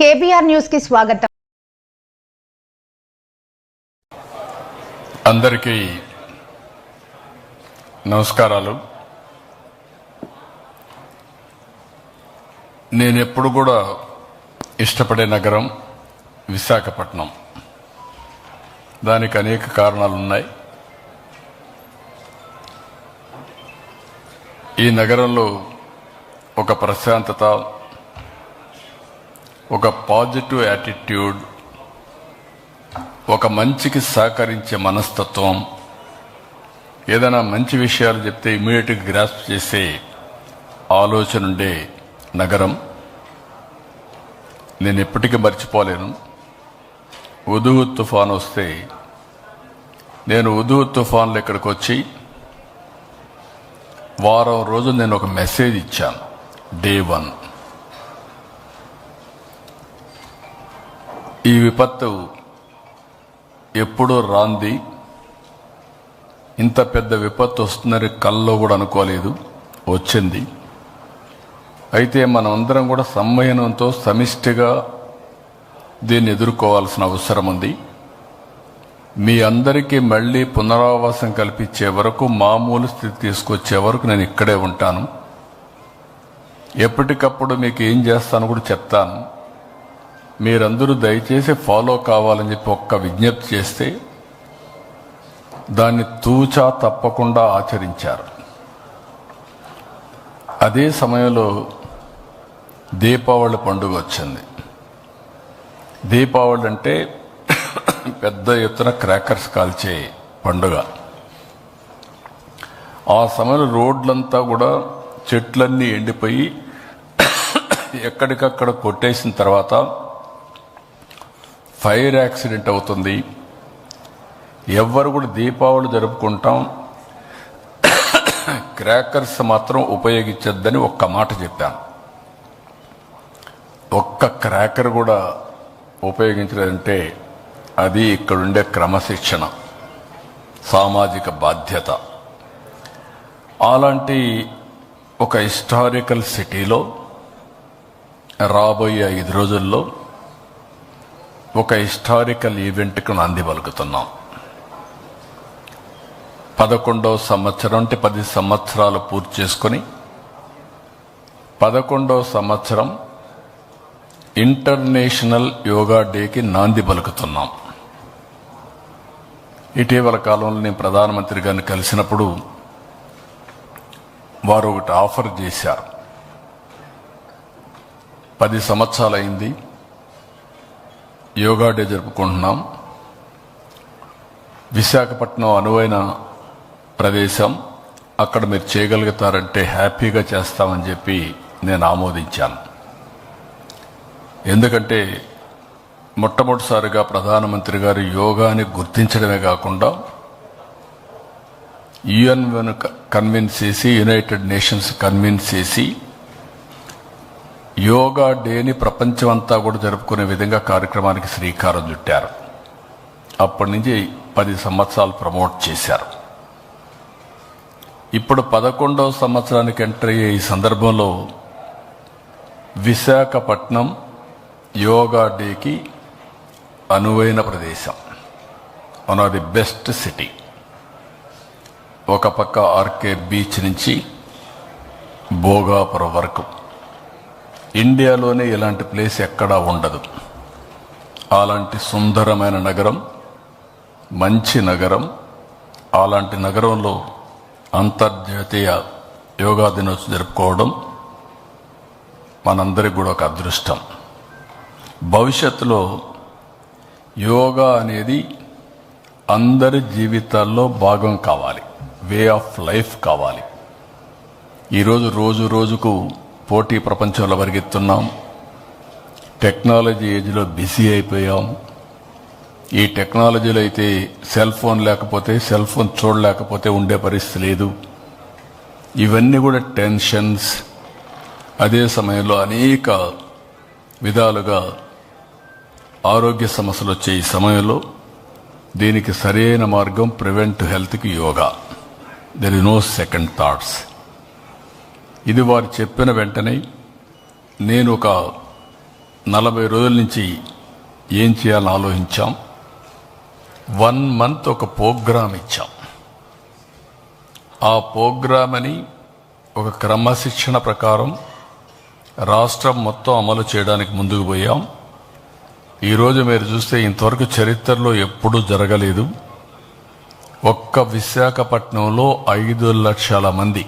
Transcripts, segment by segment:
KBR న్యూస్కి స్వాగతం. అందరికీ నమస్కారాలు. నేను ఎప్పుడు కూడా ఇష్టపడే నగరం విశాఖపట్నం. దానికి అనేక కారణాలు ఉన్నాయి. ఈ నగరంలో ఒక ప్రశాంతత ఒక పాజిటివ్ యాటిట్యూడ్ ఒక మంచికి సహకరించే మనస్తత్వం ఏదైనా మంచి విషయాలు చెప్తే ఇమీడియట్గా గ్రాస్ప్ చేసే ఆలోచన ఉండే నగరం. నేను ఎప్పటికీ మర్చిపోలేను. ఉదువు తుఫాన్ వస్తే నేను ఉదువు తుఫాన్లో ఇక్కడికి వచ్చి వారం రోజు నేను ఒక మెసేజ్ ఇచ్చాను డే వన్. ఈ విపత్తు ఎప్పుడూ రాంది. ఇంత పెద్ద విపత్తు వస్తుందని కల్లో కూడా అనుకోలేదు. వచ్చింది. అయితే మనం అందరం కూడా సమ్మయనంతో సమిష్టిగా దీన్ని ఎదుర్కోవాల్సిన అవసరం ఉంది. మీ అందరికీ మళ్ళీ పునరావాసం కల్పించే వరకు మామూలు స్థితి తీసుకొచ్చే వరకు నేను ఇక్కడే ఉంటాను. ఎప్పటికప్పుడు మీకు ఏం చేస్తాను కూడా చెప్తాను. మీరందరూ దయచేసి ఫాలో కావాలని చెప్పి ఒక్క విజ్ఞప్తి చేస్తే దాన్ని తూచా తప్పకుండా ఆచరించారు. అదే సమయంలో దీపావళి పండుగ వచ్చింది. దీపావళి అంటే పెద్ద ఎత్తున క్రాకర్స్ కాల్చే పండుగ. ఆ సమయంలో రోడ్లంతా కూడా చెట్లన్నీ ఎండిపోయి ఎక్కడికక్కడ కొట్టేసిన తర్వాత ఫైర్ యాక్సిడెంట్ అవుతుంది. ఎవ్వరు కూడా దీపావళి జరుపుకుంటాం. క్రాకర్స్ మాత్రం ఉపయోగించొద్దని ఒక్క మాట చెప్పాను. ఒక్క క్రాకర్ కూడా ఉపయోగించలేదంటే అది ఇక్కడుండే క్రమశిక్షణ సామాజిక బాధ్యత. అలాంటి ఒక హిస్టారికల్ సిటీలో రాబోయే ఐదు రోజుల్లో ఒక హిస్టారికల్ ఈవెంట్కు నాంది పలుకుతున్నాం. పదకొండవ సంవత్సరం అంటే పది సంవత్సరాలు పూర్తి చేసుకొని పదకొండవ సంవత్సరం ఇంటర్నేషనల్ యోగా డేకి నాంది పలుకుతున్నాం. ఇటీవల కాలంలో నేను ప్రధానమంత్రి గారిని కలిసినప్పుడు వారు ఒకటి ఆఫర్ చేశారు. పది సంవత్సరాలు అయింది యోగా డే జరుపుకుంటున్నాం. విశాఖపట్నం అనువైన ప్రదేశం. అక్కడ మీరు చేయగలుగుతారంటే హ్యాపీగా చేస్తామని చెప్పి నేను ఆమోదించాను. ఎందుకంటే మొట్టమొదటిసారిగా ప్రధానమంత్రి గారు యోగాని గుర్తించడమే కాకుండా యుఎన్ కన్విన్స్ చేసి యునైటెడ్ నేషన్స్ కన్విన్స్ చేసి యోగా డేని ప్రపంచం అంతా కూడా జరుపుకునే విధంగా కార్యక్రమానికి శ్రీకారం చుట్టారు. అప్పటి నుంచి పది సంవత్సరాలు ప్రమోట్ చేశారు. ఇప్పుడు పదకొండవ సంవత్సరానికి ఎంటర్ అయ్యే ఈ సందర్భంలో విశాఖపట్నం యోగా డేకి అనువైన ప్రదేశం. One of the best city ఒక పక్క ఆర్కే బీచ్ నుంచి భోగాపురం వరకు. ఇండియాలోనే ఇలాంటి ప్లేస్ ఎక్కడా ఉండదు. అలాంటి సుందరమైన నగరం మంచి నగరం అలాంటి నగరంలో అంతర్జాతీయ యోగా దినోత్సవం జరుపుకోవడం మనందరికి కూడా ఒక అదృష్టం. భవిష్యత్తులో యోగా అనేది అందరి జీవితాల్లో భాగం కావాలి. వే ఆఫ్ లైఫ్ కావాలి. ఈరోజు రోజు రోజుకు పోటీ ప్రపంచంలో పరిగెత్తున్నాం. టెక్నాలజీ ఏజ్లో బిజీ అయిపోయాం. ఈ టెక్నాలజీలో అయితే సెల్ ఫోన్ లేకపోతే సెల్ ఫోన్ చూడలేకపోతే ఉండే పరిస్థితి లేదు. ఇవన్నీ కూడా టెన్షన్స్. అదే సమయంలో అనేక విధాలుగా ఆరోగ్య సమస్యలు వచ్చే ఈ సమయంలో దీనికి సరైన మార్గం ప్రివెంట్ హెల్త్కి yoga. There is no second thoughts ఇది వారు చెప్పిన వెంటనే నేను ఒక నలభై రోజుల నుంచి ఏం చేయాలని ఆలోచించాం. వన్ మంత్ ఒక ప్రోగ్రామ్ ఇచ్చాం. ఆ ప్రోగ్రామ్ అని ఒక క్రమశిక్షణ ప్రకారం రాష్ట్రం మొత్తం అమలు చేయడానికి ముందుకు పోయాం. ఈరోజు మీరు చూస్తే ఇంతవరకు చరిత్రలో ఎప్పుడూ జరగలేదు. ఒక్క విశాఖపట్నంలో ఐదు లక్షల మంది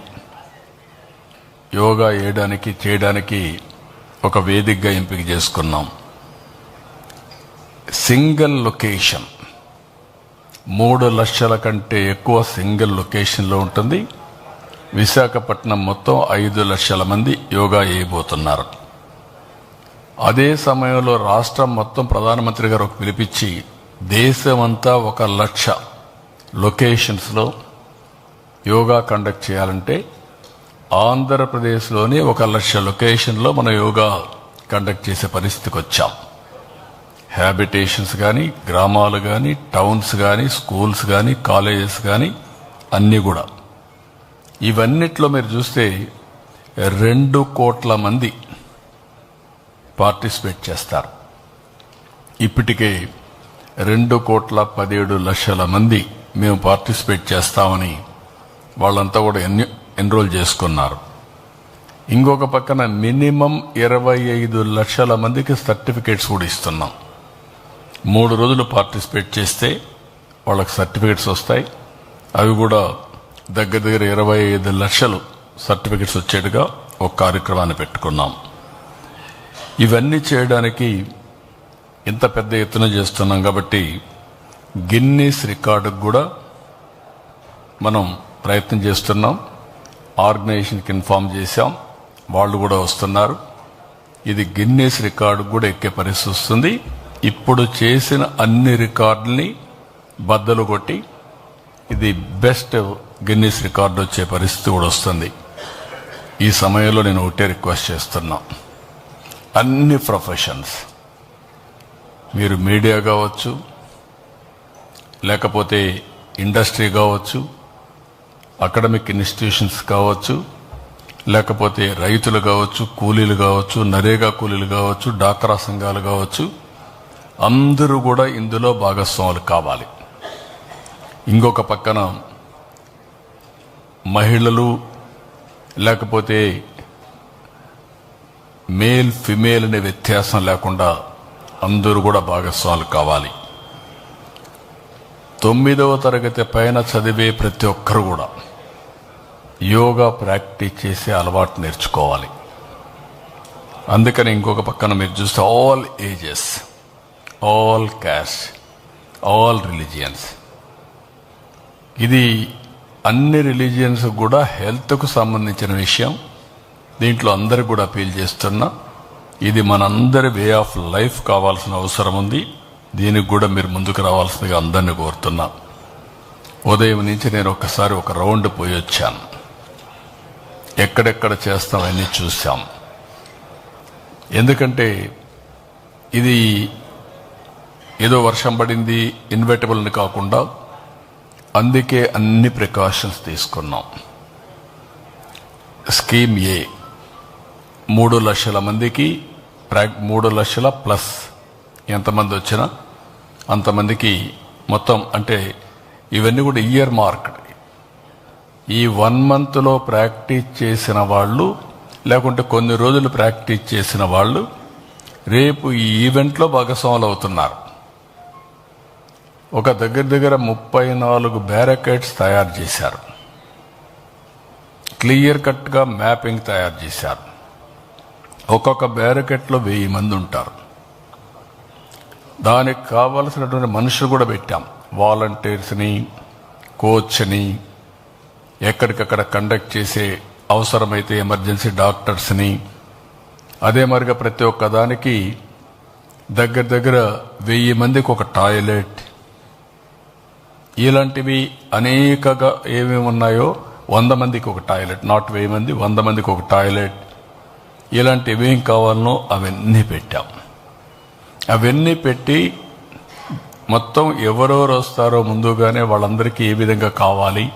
యోగా వేయడానికి చేయడానికి ఒక వేదికగా ఎంపిక చేసుకున్నాం. Single location. మూడు లక్షల కంటే ఎక్కువ సింగిల్ లొకేషన్లో ఉంటుంది. విశాఖపట్నం మొత్తం ఐదు లక్షల మంది యోగా వేయబోతున్నారు అదే సమయంలో రాష్ట్రం మొత్తం ప్రధానమంత్రి గారు ఒక పిలిపించి దేశమంతా ఒక లక్ష లొకేషన్స్లో యోగా కండక్ట్ చేయాలంటే ఆంధ్రప్రదేశ్లోని ఒక లక్ష లొకేషన్లో మన యోగా కండక్ట్ చేసే పరిస్థితికి వచ్చాం. హ్యాబిటేషన్స్ కానీ గ్రామాలు కానీ టౌన్స్ కానీ స్కూల్స్ కానీ కాలేజెస్ కానీ అన్నీ కూడా. ఇవన్నిట్లో మీరు చూస్తే రెండు కోట్ల మంది పార్టిసిపేట్ చేస్తారు. ఇప్పటికే రెండు కోట్ల పదిహేడు లక్షల మంది మేము పార్టిసిపేట్ చేస్తామని వాళ్ళంతా కూడా ఎన్ని ఎన్రోల్ చేసుకున్నారు. ఇంకొక పక్కన మినిమం ఇరవై ఐదు లక్షల మందికి సర్టిఫికేట్స్ కూడా ఇస్తున్నాం. మూడు రోజులు పార్టిసిపేట్ చేస్తే వాళ్ళకి సర్టిఫికేట్స్ వస్తాయి. అవి కూడా దగ్గర దగ్గర ఇరవై ఐదు లక్షలు సర్టిఫికేట్స్ వచ్చేట్టుగా ఒక కార్యక్రమాన్ని పెట్టుకున్నాం. ఇవన్నీ చేయడానికి ఇంత పెద్ద ఎత్తున చేస్తున్నాం కాబట్టి గిన్నీస్ రికార్డుకు కూడా మనం ప్రయత్నం చేస్తున్నాం. ఆర్గనైజేషన్కి ఇన్ఫామ్ చేశాం. వాళ్ళు కూడా వస్తున్నారు. ఇది గిన్నెస్ రికార్డు కూడా ఎక్కే పరిస్థితి వస్తుంది. ఇప్పుడు చేసిన అన్ని రికార్డుల్ని బద్దలు కొట్టి ఇది బెస్ట్ గిన్నెస్ రికార్డు వచ్చే పరిస్థితి కూడా వస్తుంది. ఈ సమయంలో నేను ఒకటే రిక్వెస్ట్ చేస్తున్నా. అన్ని ప్రొఫెషన్స్ మీరు మీడియా కావచ్చు లేకపోతే ఇండస్ట్రీ కావచ్చు అకాడమిక్ ఇన్స్టిట్యూషన్స్ కావచ్చు లేకపోతే రైతులు కావచ్చు కూలీలు కావచ్చు నరేగా కూలీలు కావచ్చు డాక్రా సంఘాలు కావచ్చు అందరూ కూడా ఇందులో భాగస్వాములు కావాలి. ఇంకొక పక్కన మహిళలు లేకపోతే మేల్ ఫిమేల్ అనే వ్యత్యాసం లేకుండా అందరూ కూడా భాగస్వాములు కావాలి. తొమ్మిదవ తరగతి పైన చదివే ప్రతి ఒక్కరు కూడా యోగా ప్రాక్టీస్ చేసే అలవాటు నేర్చుకోవాలి. అందుకని ఇంకొక పక్కన మీరు చూస్తే all ages all caste all religions. ఇది అన్ని రిలీజియన్స్ కూడా హెల్త్కు సంబంధించిన విషయం. దీంట్లో అందరు కూడా అపీల్ చేస్తున్నా ఇది మనందరి వే ఆఫ్ లైఫ్ కావాల్సిన అవసరం ఉంది. దీనికి కూడా మీరు ముందుకు రావాల్సిందిగా అందరిని కోరుతున్నా. ఉదయం నుంచి నేను ఒక్కసారి ఒక రౌండ్ పోయి వచ్చాను. ఎక్కడెక్కడ చేస్తాం చూసాం ఎందుకంటే ఇది ఏదో వర్షం పడింది ఇన్వెటబుల్ని కాకుండా అందుకే అన్ని ప్రికాషన్స్ తీసుకున్నాం. స్కీమ్ ఏ మూడు లక్షల మందికి ప్రాక్ మూడు లక్షల ప్లస్ ఎంతమంది వచ్చినా అంతమందికి మొత్తం అంటే ఇవన్నీ కూడా ఇయర్ మార్క్. ఈ వన్ మంత్లో ప్రాక్టీస్ చేసిన వాళ్ళు లేకుంటే కొన్ని రోజులు ప్రాక్టీస్ చేసిన వాళ్ళు రేపు ఈ ఈవెంట్లో భాగస్వాములు అవుతున్నారు. ఒక దగ్గర దగ్గర ముప్పై నాలుగు బ్యారకెట్స్ తయారు చేశారు. క్లియర్ కట్గా మ్యాపింగ్ తయారు చేశారు. ఒక్కొక్క బ్యారకెట్లో వెయ్యి మంది ఉంటారు. దానికి కావలసినటువంటి మనుషులు కూడా పెట్టాం. వాలంటీర్స్ని కోచ్ని ఎక్కడికక్కడ కండక్ట్ చేసే అవసరమైతే ఎమర్జెన్సీ డాక్టర్స్ని అదే మరిగా ప్రతి ఒక్క దానికి దగ్గర దగ్గర వెయ్యి మందికి ఒక టాయిలెట్ ఇలాంటివి అనేకగా ఏమేమి ఉన్నాయో వంద మందికి ఒక టాయిలెట్ నాట్ వెయ్యి మంది వంద మందికి ఒక టాయిలెట్ ఇలాంటివి ఏం కావాలనో అవన్నీ పెట్టాం. అవన్నీ పెట్టి మొత్తం ఎవరెవరు వస్తారో ముందుగానే వాళ్ళందరికీ ఏ విధంగా కావాలి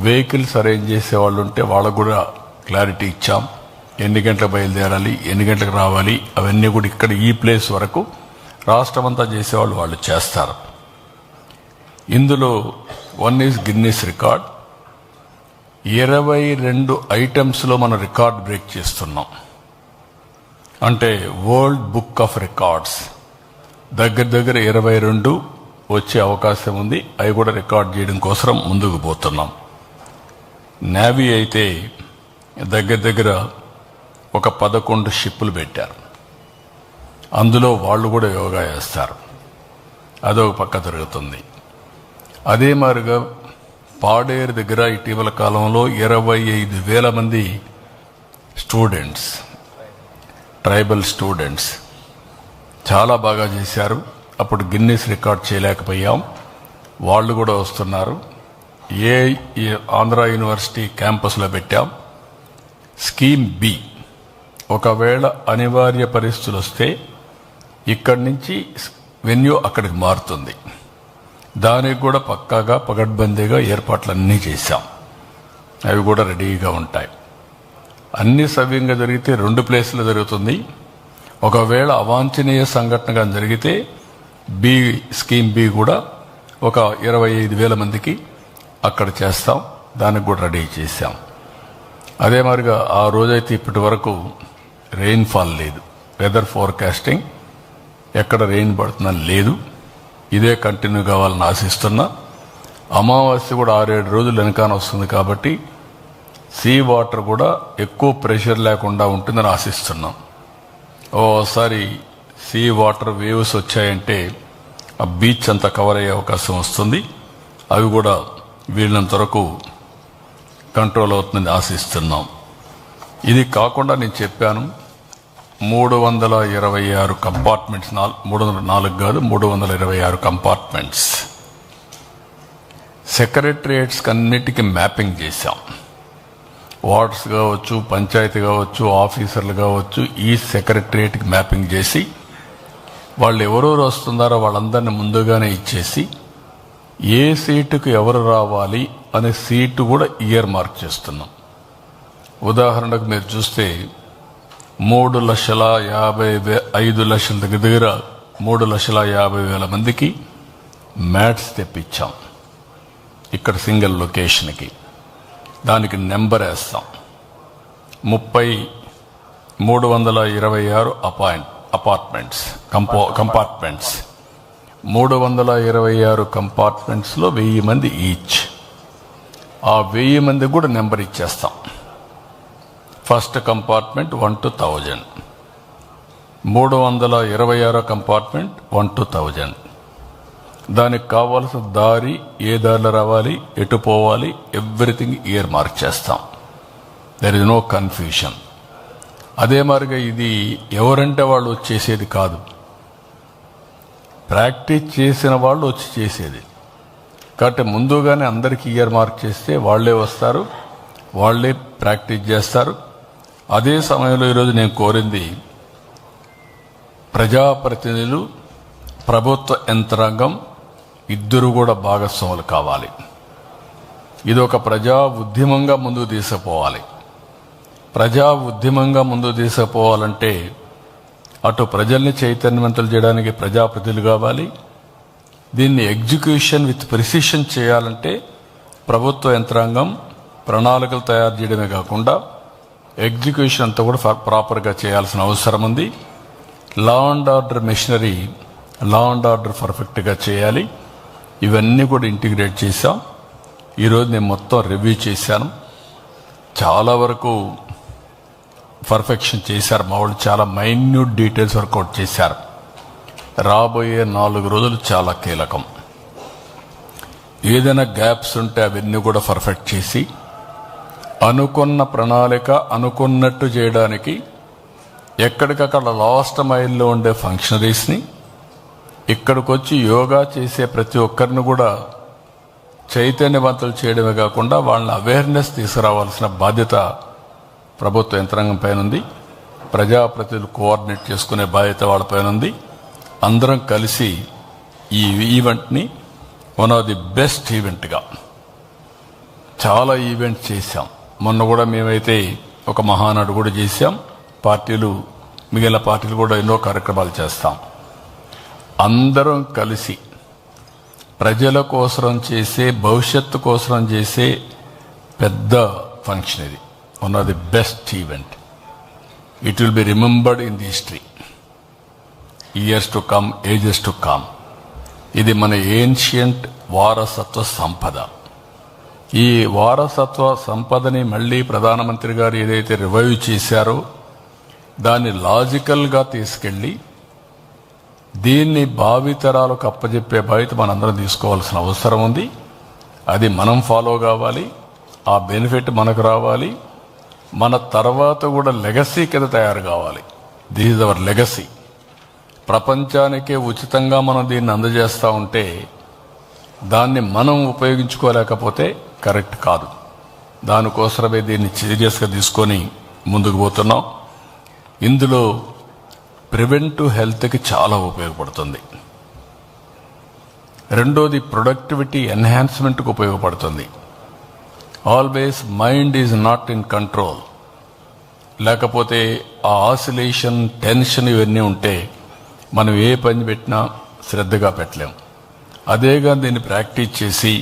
వెహికల్స్ అరేంజ్ చేసే వాళ్ళు ఉంటే వాళ్ళకు కూడా క్లారిటీ ఇచ్చాం. ఎన్ని గంటలకు బయలుదేరాలి ఎన్ని గంటలకు రావాలి అవన్నీ కూడా ఇక్కడ ఈ ప్లేస్ వరకు రాష్ట్రం అంతా చేసేవాళ్ళు వాళ్ళు చేస్తారు. ఇందులో వన్ ఈజ్ గిన్నీస్ రికార్డ్. ఇరవై రెండు ఐటమ్స్లో మనం రికార్డ్ బ్రేక్ చేస్తున్నాం. అంటే వరల్డ్ బుక్ ఆఫ్ రికార్డ్స్ దగ్గర దగ్గర ఇరవై రెండు వచ్చే అవకాశం ఉంది. అవి కూడా రికార్డ్ చేయడం కోసం ముందుకు పోతున్నాం. నేవీ అయితే దగ్గర దగ్గర ఒక పదకొండు షిప్పులు పెట్టారు. అందులో వాళ్ళు కూడా యోగా చేస్తారు. అదొక పక్క జరుగుతుంది అదే మాదిరిగా పాడేరు దగ్గర ఇటీవల కాలంలో ఇరవై ఐదు వేల మంది స్టూడెంట్స్ ట్రైబల్ స్టూడెంట్స్. చాలా బాగా చేశారు. అప్పుడు గిన్నెస్ రికార్డ్ చేయలేకపోయాం. వాళ్ళు కూడా వస్తున్నారు. ఏ ఆంధ్ర యూనివర్సిటీ క్యాంపస్లో పెట్టాం. Scheme B. ఒకవేళ అనివార్య పరిస్థితులు వస్తే ఇక్కడి నుంచి వెన్యూ అక్కడికి మారుతుంది. దానికి కూడా పక్కాగా పగడ్బందీగా ఏర్పాట్లన్నీ చేశాం. అవి కూడా రెడీగా ఉంటాయి. అన్ని సవ్యంగా జరిగితే రెండు ప్లేసులు జరుగుతుంది. ఒకవేళ అవాంఛనీయ సంఘటనగా జరిగితే బి స్కీమ్ బి కూడా ఒక ఇరవై ఐదు వేల మందికి అక్కడ చేస్తాం. దానికి కూడా రెడీ చేశాం. అదే మాదిరిగా ఆ రోజైతే ఇప్పటి వరకు రెయిన్ఫాల్ లేదు. వెదర్ ఫోర్కాస్టింగ్ ఎక్కడ రెయిన్ పడుతుందని లేదు. ఇదే కంటిన్యూ కావాలని ఆశిస్తున్నా. అమావాస్య కూడా ఆరేడు రోజులు వెనకాన వస్తుంది కాబట్టి సీ వాటర్ కూడా ఎక్కువ ప్రెషర్ లేకుండా ఉంటుందని ఆశిస్తున్నాం. ఓసారి సీ వాటర్ వేవ్స్ వచ్చాయంటే ఆ బీచ్ అంతా కవర్ అయ్యే అవకాశం వస్తుంది. అవి కూడా వీళ్ళంత వరకు కంట్రోల్ అవుతుందని ఆశిస్తున్నాం. ఇది కాకుండా నేను చెప్పాను మూడు వందల ఇరవై ఆరు కంపార్ట్మెంట్స్ నాలుగు మూడు వందల నాలుగు కాదు మూడు వందల ఇరవై ఆరు కంపార్ట్మెంట్స్ సెక్రటరియేట్స్కి అన్నిటికీ మ్యాపింగ్ చేశాం. వార్డ్స్ కావచ్చు పంచాయతీ కావచ్చు ఆఫీసర్లు కావచ్చు ఈ సెక్రటరియేట్కి మ్యాపింగ్ చేసి వాళ్ళు ఎవరెవరు వస్తున్నారో వాళ్ళందరినీ ముందుగానే ఇచ్చేసి ఏ సీటుకు ఎవరు రావాలి అనే సీటు కూడా ఇయర్ మార్క్ చేస్తున్నాం. ఉదాహరణకు మీరు చూస్తే మూడు లక్షల యాభై వే ఐదు లక్షల దగ్గర దగ్గర మూడు లక్షల యాభై వేల మందికి మ్యాట్స్ తెప్పించాం. ఇక్కడ సింగిల్ లొకేషన్కి. దానికి నెంబర్ వేస్తాం. ముప్పై మూడు వందల ఇరవై ఆరు అపాయింట్ అపార్ట్మెంట్స్. కంపో కంపార్ట్మెంట్స్. మూడు వందల ఇరవై ఆరు కంపార్ట్మెంట్స్లో వెయ్యి మంది ఈచ్. ఆ వెయ్యి మంది కూడా నెంబర్ ఇచ్చేస్తాం. First compartment one to thousand. మూడు వందల ఇరవై ఆరో కంపార్ట్మెంట్ వన్ టు థౌజండ్. దానికి కావాల్సిన దారి ఏ దారిలో రావాలి ఎటు పోవాలి ఎవ్రీథింగ్ ఇయర్ మార్క్ చేస్తాం. దెర్ ఇస్ నో కన్ఫ్యూషన్ అదే మాదిరిగా ఇది ఎవరంటే వాళ్ళు వచ్చేసేది కాదు. ప్రాక్టీస్ చేసిన వాళ్ళు వచ్చి చేసేది. కాబట్టి ముందుగానే అందరికీ ఇయర్ మార్క్ చేస్తే వాళ్ళే వస్తారు వాళ్ళే ప్రాక్టీస్ చేస్తారు. అదే సమయంలో ఈరోజు నేను కోరింది ప్రజాప్రతినిధులు ప్రభుత్వ యంత్రాంగం ఇద్దరు కూడా భాగస్వాములు కావాలి. ఇది ఒక ప్రజా ఉద్యమంగా ముందుకు తీసుకుపోవాలి. ప్రజా ఉద్యమంగా ముందుకు తీసుకుపోవాలంటే అటు ప్రజల్ని చైతన్యవంతులు చేయడానికి ప్రజాప్రతినిధులు కావాలి. దీన్ని ఎగ్జిక్యూషన్ విత్ ప్రిసిషన్ చేయాలంటే ప్రభుత్వ యంత్రాంగం ప్రణాళికలు తయారు చేయడమే కాకుండా ఎగ్జిక్యూషన్ అంతా కూడా ప్రాపర్గా చేయాల్సిన అవసరం ఉంది. Law and order machinery law and order పర్ఫెక్ట్గా చేయాలి. ఇవన్నీ కూడా ఇంటిగ్రేట్ చేశాం. ఈరోజు నేను మొత్తం రివ్యూ చేశాను. చాలా వరకు పర్ఫెక్షన్ చేశారు. మా వాళ్ళు చాలా మైన్యూట్ డీటెయిల్స్ వర్కౌట్ చేశారు. రాబోయే నాలుగు రోజులు చాలా కీలకం. ఏదైనా గ్యాప్స్ ఉంటే అవన్నీ కూడా పర్ఫెక్ట్ చేసి అనుకున్న ప్రణాళిక అనుకున్నట్టు చేయడానికి ఎక్కడికక్కడ లాస్ట్ మైల్లో ఉండే ఫంక్షనరీస్ని ఇక్కడికి వచ్చి యోగా చేసే ప్రతి ఒక్కరిని కూడా చైతన్యవంతులు చేయడమే కాకుండా వాళ్ళని అవేర్నెస్ తీసుకురావాల్సిన బాధ్యత ప్రభుత్వ యంత్రాంగం పైన ఉంది. ప్రజాప్రతినిధులు కోఆర్డినేట్ చేసుకునే బాధ్యత వాళ్ళ పైన ఉంది. అందరం కలిసి ఈ ఈవెంట్ని వన్ ఆఫ్ ది బెస్ట్ ఈవెంట్గా చాలా ఈవెంట్ చేశాం. మొన్న కూడా మేమైతే ఒక మహానాడు కూడా చేశాం. పార్టీలు మిగిలిన పార్టీలు కూడా ఎన్నో కార్యక్రమాలు చేస్తాం. అందరం కలిసి ప్రజల కోసం చేసే భవిష్యత్తు కోసం చేసే పెద్ద ఫంక్షన్ ఇది. One of the best event it will be remembered in the history years to come ages to come ఇది మన ఏన్షియంట్ వారసత్వ సంపద. ఈ వారసత్వ సంపదని మళ్ళీ ప్రధానమంత్రి గారు ఏదైతే రివైవ్ చేశారో దాన్ని లాజికల్గా తీసుకెళ్ళి దీన్ని భావితరాలకు అప్పజెప్పే బాధ్యత మనందరం తీసుకోవాల్సిన అవసరం ఉంది. అది మనం ఫాలో కావాలి. ఆ బెనిఫిట్ మనకు రావాలి. మన తర్వాత కూడా లెగసీ కింద తయారు కావాలి. దిస్ ఇస్ అవర్ లెగసీ ప్రపంచానికే ఉచితంగా మనం దీన్ని అందజేస్తూ ఉంటే దాన్ని మనం ఉపయోగించుకోలేకపోతే కరెక్ట్ కాదు. దానికోసమే దీన్ని సీరియస్గా తీసుకొని ముందుకు పోతున్నాం. ఇందులో ప్రివెంటివ్ హెల్త్కి చాలా ఉపయోగపడుతుంది. రెండోది ప్రొడక్టివిటీ ఎన్హాన్స్మెంట్కి ఉపయోగపడుతుంది. Always mind is not in control. లేకపోతే ఆ ఆసిలేషన్ టెన్షన్ ఇవన్నీ ఉంటే మనం ఏ పని పెట్టినా శ్రద్ధగా పెట్టలేం. అదేగా దీన్ని ప్రాక్టీస్ చేసి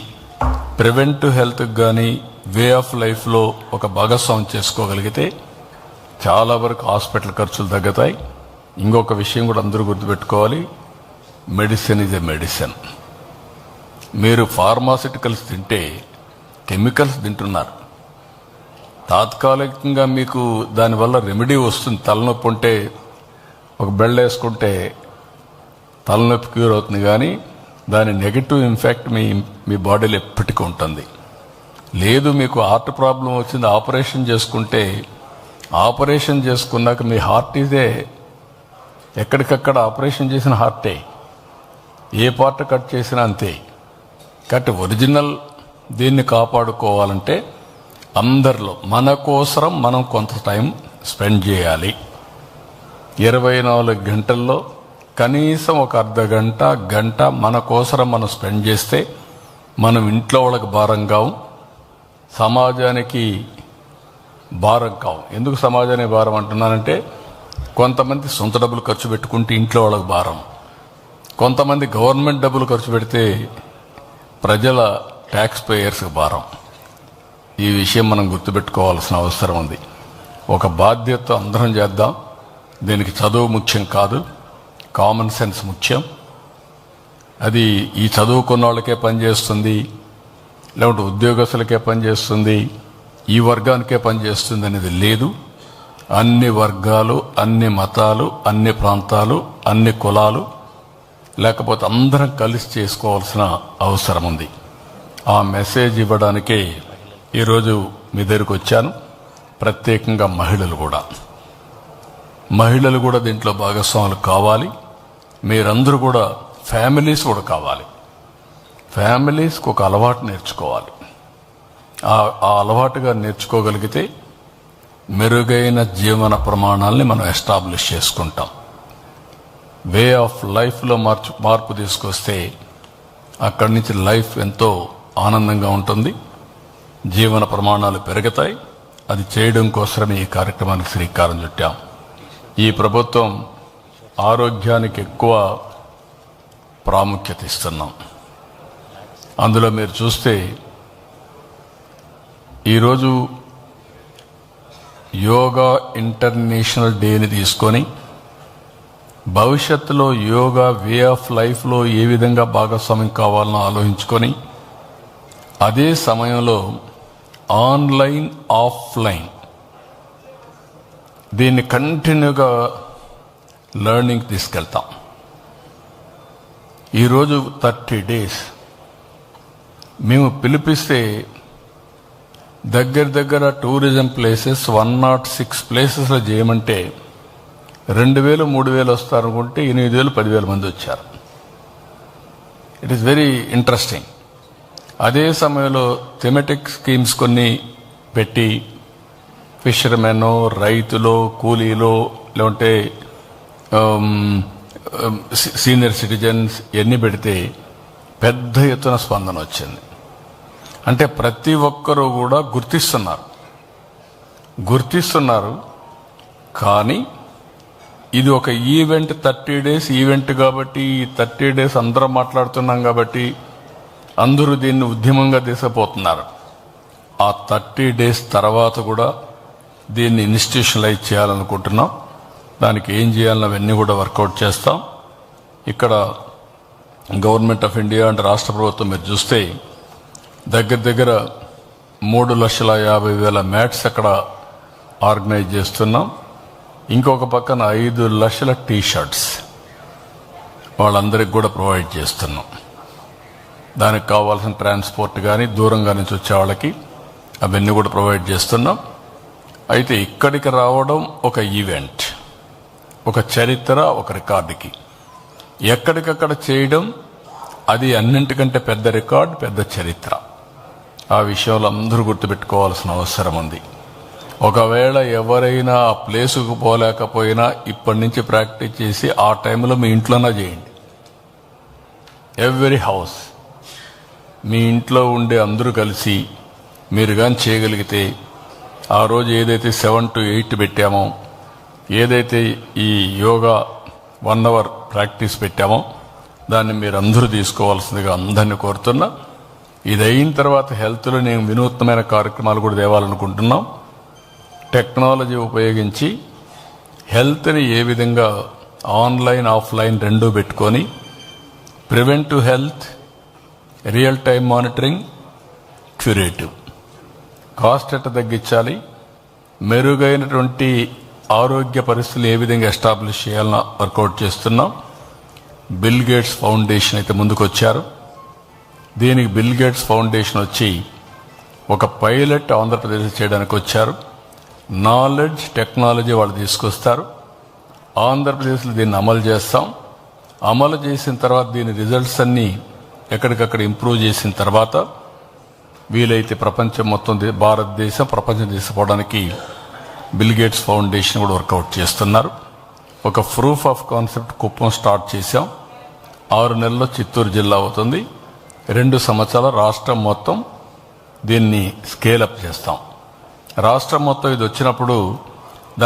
ప్రివెంటివ్ హెల్త్కి కానీ వే ఆఫ్ లైఫ్లో ఒక భాగస్వామ్యం చేసుకోగలిగితే చాలా వరకు హాస్పిటల్ ఖర్చులు తగ్గుతాయి. ఇంకొక విషయం కూడా అందరూ గుర్తుపెట్టుకోవాలి. Medicine is a medicine. మీరు ఫార్మాసిటికల్స్ తింటే కెమికల్స్ తింటున్నారు. తాత్కాలికంగా మీకు దానివల్ల రెమెడీ వస్తుంది. తలనొప్పి ఉంటే ఒక బెళ్ళ వేసుకుంటే తలనొప్పి క్యూర్ అవుతుంది కానీ దాని నెగిటివ్ ఇంపాక్ట్ మీ మీ బాడీలో ఎప్పటికీ ఉంటుంది. లేదు మీకు హార్ట్ ప్రాబ్లం వచ్చింది ఆపరేషన్ చేసుకుంటే ఆపరేషన్ చేసుకున్నాక మీ హార్ట్ ఇదే ఎక్కడికక్కడ ఆపరేషన్ చేసిన హార్టే ఏ పార్ట్ కట్ చేసినా అంతే. కాబట్టి ఒరిజినల్ దీన్ని కాపాడుకోవాలంటే అందరిలో మన కోసరం మనం కొంత టైం స్పెండ్ చేయాలి. ఇరవై నాలుగు గంటల్లో కనీసం ఒక అర్ధ గంట గంట మన కోసరం మనం స్పెండ్ చేస్తే మనం ఇంట్లో వాళ్ళకి భారం కావు సమాజానికి భారం కావు. ఎందుకు సమాజానికి భారం అంటున్నానంటే కొంతమంది సొంత డబ్బులు ఖర్చు పెట్టుకుంటే ఇంట్లో వాళ్ళకి భారం. కొంతమంది గవర్నమెంట్ డబ్బులు ఖర్చు పెడితే ప్రజల ట్యాక్స్ పేయర్స్కి భారం. ఈ విషయం మనం గుర్తుపెట్టుకోవాల్సిన అవసరం ఉంది. ఒక బాధ్యత అందరం చేద్దాం. దీనికి చదువు ముఖ్యం కాదు కామన్ సెన్స్ ముఖ్యం. అది ఈ చదువుకున్న వాళ్ళకే పనిచేస్తుంది లేకుంటే ఉద్యోగస్తులకే పనిచేస్తుంది ఈ వర్గానికే పనిచేస్తుంది అనేది లేదు. అన్ని వర్గాలు అన్ని మతాలు అన్ని ప్రాంతాలు అన్ని కులాలు లేకపోతే అందరం కలిసి చేసుకోవాల్సిన అవసరం ఉంది. ఆ మెసేజ్ ఇవ్వడానికే ఈరోజు మీ దగ్గరికి వచ్చాను. ప్రత్యేకంగా మహిళలు కూడా. మహిళలు కూడా దీంట్లో భాగస్వాములు కావాలి. మీరందరూ కూడా ఫ్యామిలీస్ కూడా కావాలి. ఫ్యామిలీస్కి ఒక అలవాటు నేర్చుకోవాలి. ఆ అలవాటుగా నేర్చుకోగలిగితే మెరుగైన జీవన ప్రమాణాలని మనం ఎస్టాబ్లిష్ చేసుకుంటాం. వే ఆఫ్ లైఫ్లో మార్చు మార్పు తీసుకొస్తే అక్కడి నుంచి లైఫ్ ఎంతో ఆనందంగా ఉంటుంది. జీవన ప్రమాణాలు పెరుగుతాయి. అది చేయడం కోసమే ఈ కార్యక్రమానికి శ్రీకారం చుట్టాం. ఈ ప్రభుత్వం ఆరోగ్యానికి ఎక్కువ ప్రాముఖ్యత ఇస్తున్నాం. అందులో మీరు చూస్తే ఈరోజు యోగా ఇంటర్నేషనల్ డేని తీసుకొని భవిష్యత్తులో యోగా వే ఆఫ్ లైఫ్లో ఏ విధంగా భాగస్వామ్యం కావాలనో ఆలోచించుకొని అదే సమయంలో ఆన్లైన్ ఆఫ్లైన్ దీన్ని కంటిన్యూగా లెర్నింగ్ తీసుకెళ్తాం. ఈరోజు థర్టీ డేస్. మేము పిలిపిస్తే దగ్గర దగ్గర tourism places one not six ప్లేసెస్లో చేయమంటే రెండు వేలు మూడు వేలు వస్తారనుకుంటే ఎనిమిది వేలు పదివేల మంది వచ్చారు. ఇట్ ఈస్ వెరీ ఇంట్రెస్టింగ్ అదే సమయంలో థెమెటిక్ స్కీమ్స్ కొన్ని పెట్టి ఫిషర్మెన్ రైతులు కూలీలు లేకుంటే um, um, సీనియర్ సిటిజన్స్ ఎన్ని పెడితే పెద్ద ఎత్తున స్పందన వచ్చింది. అంటే ప్రతి ఒక్కరూ కూడా గుర్తిస్తున్నారు. గుర్తిస్తున్నారు కానీ ఇది ఒక ఈవెంట్ థర్టీ డేస్ ఈవెంట్ కాబట్టి ఈ థర్టీ డేస్ అందరం మాట్లాడుతున్నాం కాబట్టి అందరూ దీన్ని ఉద్యమంగా తీసుకుపోతున్నారు. ఆ థర్టీ డేస్ తర్వాత కూడా దీన్ని ఇన్స్టిట్యూషనలైజ్ చేయాలనుకుంటున్నాం. దానికి ఏం చేయాలని అవన్నీ కూడా వర్కౌట్ చేస్తాం. ఇక్కడ గవర్నమెంట్ ఆఫ్ ఇండియా అంటే రాష్ట్ర ప్రభుత్వం మీరు చూస్తే దగ్గర దగ్గర మూడు లక్షల యాభై వేల మ్యాట్స్ అక్కడ ఆర్గనైజ్ చేస్తున్నాం. ఇంకొక పక్కన ఐదు లక్షల టీ షర్ట్స్ వాళ్ళందరికి కూడా ప్రొవైడ్ చేస్తున్నాం. దానికి కావాల్సిన ట్రాన్స్పోర్ట్ కానీ దూరంగా నుంచి వచ్చే వాళ్ళకి అవన్నీ కూడా ప్రొవైడ్ చేస్తున్నాం. అయితే ఇక్కడికి రావడం ఒక ఈవెంట్ ఒక చరిత్ర ఒక రికార్డుకి. ఎక్కడికక్కడ చేయడం అది అన్నింటికంటే పెద్ద రికార్డ్ పెద్ద చరిత్ర. ఆ విషయంలో అందరూ గుర్తుపెట్టుకోవాల్సిన అవసరం ఉంది. ఒకవేళ ఎవరైనా ఆ ప్లేసుకు పోలేకపోయినా ఇప్పటి నుంచి ప్రాక్టీస్ చేసి ఆ టైంలో మీ ఇంట్లోనే చేయండి. Every house. మీ ఇంట్లో ఉండే అందరూ కలిసి మీరు కానీ చేయగలిగితే ఆ రోజు ఏదైతే సెవెన్ టు ఎయిట్ పెట్టామో ఏదైతే ఈ యోగా వన్ అవర్ ప్రాక్టీస్ పెట్టామో దాన్ని మీరు అందరూ తీసుకోవాల్సిందిగా అందరిని కోరుతున్నా. ఇది అయిన తర్వాత హెల్త్లో నేను వినూత్నమైన కార్యక్రమాలు కూడా తేవాలనుకుంటున్నాం. టెక్నాలజీ ఉపయోగించి హెల్త్ని ఏ విధంగా ఆన్లైన్ ఆఫ్లైన్ రెండూ పెట్టుకొని preventive health real time monitoring curative. Cost ఎట్ట తగ్గించాలి? మెరుగైనటువంటి ఆరోగ్య పరిస్థితులు ఏ విధంగా ఎస్టాబ్లిష్ చేయాలన్న వర్కౌట్ చేస్తున్నాం. బిల్ గేట్స్ ఫౌండేషన్ అయితే ముందుకు వచ్చారు దీనికి బిల్ గేట్స్ ఫౌండేషన్ వచ్చి ఒక పైలట్ ఆంధ్రప్రదేశ్ చేయడానికి వచ్చారు. నాలెడ్జ్ టెక్నాలజీ వాళ్ళు తీసుకొస్తారు. ఆంధ్రప్రదేశ్లో దీన్ని అమలు చేస్తాం. అమలు చేసిన తర్వాత దీని రిజల్ట్స్ అన్నీ ఎక్కడికక్కడ ఇంప్రూవ్ చేసిన తర్వాత వీలైతే ప్రపంచం మొత్తం దే- భారతదేశం ప్రపంచం తీసుకుపోవడానికి బిల్ గేట్స్ ఫౌండేషన్ కూడా వర్కౌట్ చేస్తున్నారు. ఒక proof of concept Kuppam start చేశాం. ఆరు నెలల్లో చిత్తూరు జిల్లా అవుతుంది. రెండు సంవత్సరాల రాష్ట్రం మొత్తం దీన్ని స్కేల్ అప్ చేస్తాం. రాష్ట్రం మొత్తం ఇది వచ్చినప్పుడు